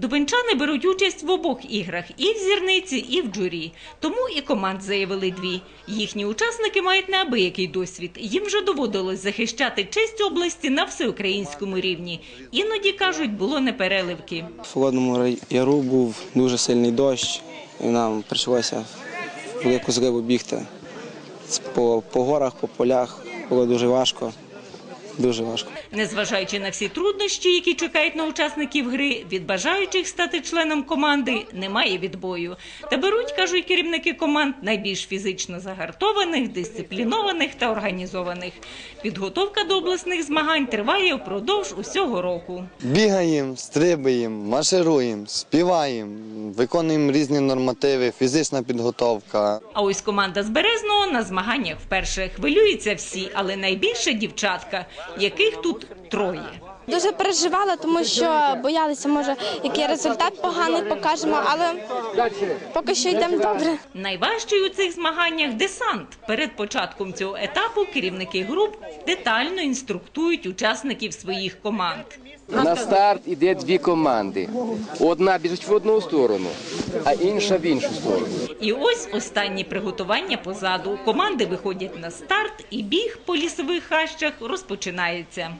Дубенчани беруть участь в обох іграх і в зірниці, і в джурі. Тому і команд заявили дві. Їхні учасники мають неабиякий досвід. Їм вже доводилось захищати честь області на всеукраїнському рівні. Іноді кажуть, було непереливки. В Холодному яру був дуже сильний дощ, і нам прийшлося велику зриву бігти. По, по горах, по полях було дуже важко. Дуже важко. Незважаючи на всі труднощі, які чекають на учасників гри, від бажаючих стати членом команди немає відбою. Та беруть, кажуть керівники команд, найбільш фізично загартованих, дисциплінованих та організованих. Підготовка до обласних змагань триває впродовж усього року. Бігаємо, стрибаємо, маршируємо, співаємо, виконуємо різні нормативи, фізична підготовка. А ось команда з Березного на змаганнях вперше хвилюються всі, але найбільше дівчатка, яких тут троє. Дуже переживала, тому що боялися, може, який результат поганий покажемо, але поки що йдемо добре. Найважчий у цих змаганнях десант. Перед початком цього етапу керівники груп детально інструктують учасників своїх команд. На старт іде дві команди. Одна біжить в одну сторону, а інша в іншу сторону. І ось останні приготування позаду. Команди виходять на старт, і біг по лісових хащах розпочинається.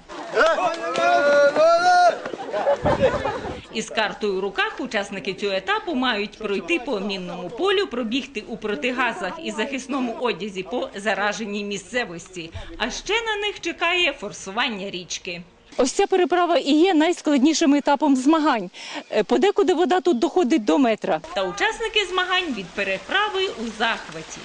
Із картою у руках учасники цього етапу мають пройти по мінному полю, пробігти у протигазах і захисному одязі по зараженій місцевості. А ще на них чекає форсування річки. Ось ця переправа і є найскладнішим етапом змагань. Е, Подекуди вода тут доходить до метра. Та учасники змагань від переправи у захваті.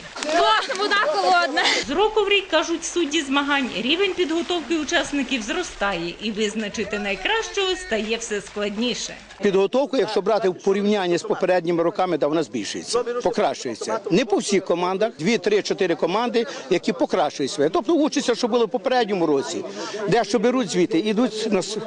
Вода холодна. З року в рік, кажуть судді змагань, рівень підготовки учасників зростає і визначити найкращого стає все складніше. Підготовку, якщо брати в порівнянні з попередніми роками, то вона збільшується, покращується. Не по всіх командах, дві, три, чотири команди, які покращують своє. Тобто учаться, що було в попередньому році, дещо беруть звідти, ідуть на нас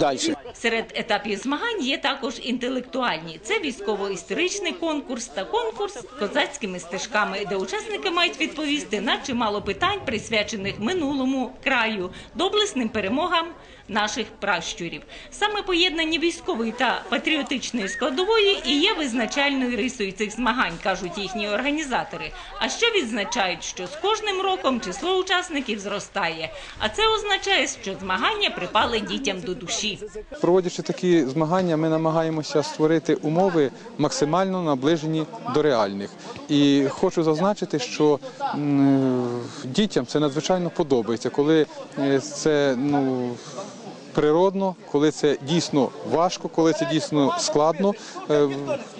далі. Серед етапів змагань є також інтелектуальні. Це військово-історичний конкурс та конкурс козацькими стежками, де учасники мають відповісти на чимало питань, присвячених минулому краю, доблесним перемогам наших пращурів. Саме поєднання військової та патріотичної складової і є визначальною рисою цих змагань, кажуть їхні організатори. А ще відзначають, що з кожним роком число учасників зростає. А це означає, що змагання припали дітям до душі. Проводячи такі змагання, ми намагаємося створити умови максимально наближені до реальних. І хочу зазначити, що дітям це надзвичайно подобається, коли е, це ну. Природно, коли це дійсно важко, коли це дійсно складно, е,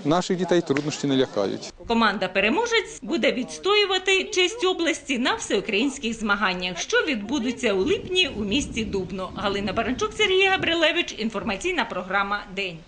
наших дітей труднощі не лякають. Команда переможець буде відстоювати честь області на всеукраїнських змаганнях, що відбудуться у липні у місті Дубно. Галина Баранчук, Сергій Габрилевич. Інформаційна програма День.